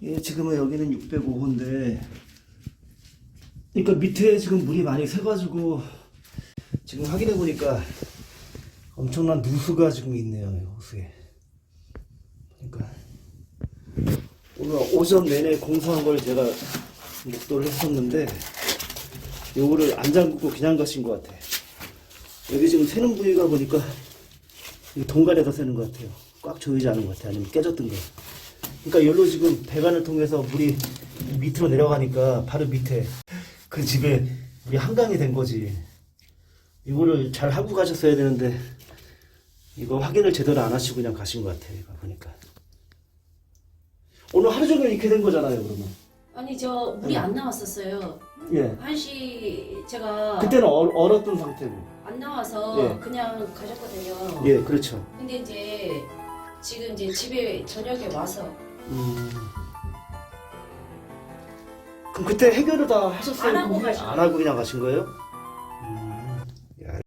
예, 지금은 여기는 605호인데, 그러니까 밑에 지금 물이 많이 새가지고, 지금 확인해 보니까 엄청난 누수가 지금 있네요, 이 호수에. 그러니까, 오늘 오전 내내 공사한 걸 제가 목도를 했었는데, 요거를 안 잠그고 그냥 가신 것 같아. 여기 지금 새는 부위가 보니까, 이 동간에다 새는 것 같아요. 꽉 조이지 않은 것 같아요. 아니면 깨졌던 거. 그러니까 여기로 지금 배관을 통해서 물이 밑으로 내려가니까 바로 밑에 그 집에 물이 한강이 된 거지. 이거를 잘 하고 가셨어야 되는데 이거 확인을 제대로 안 하시고 그냥 가신 것 같아요. 이거 보니까. 오늘 하루 종일 이렇게 된 거잖아요, 그러면. 아니 저 물이 안 나왔었어요. 예. 한시 제가 그때는 얼, 얼었던 상태고. 안 나와서 예. 그냥 가셨거든요. 예, 그렇죠. 근데 이제 지금 이제 집에 저녁에 와서 음. 그럼 그때 해결을 다 하셨어요? 안 하고 안 하고 그냥 가신 거예요? 음.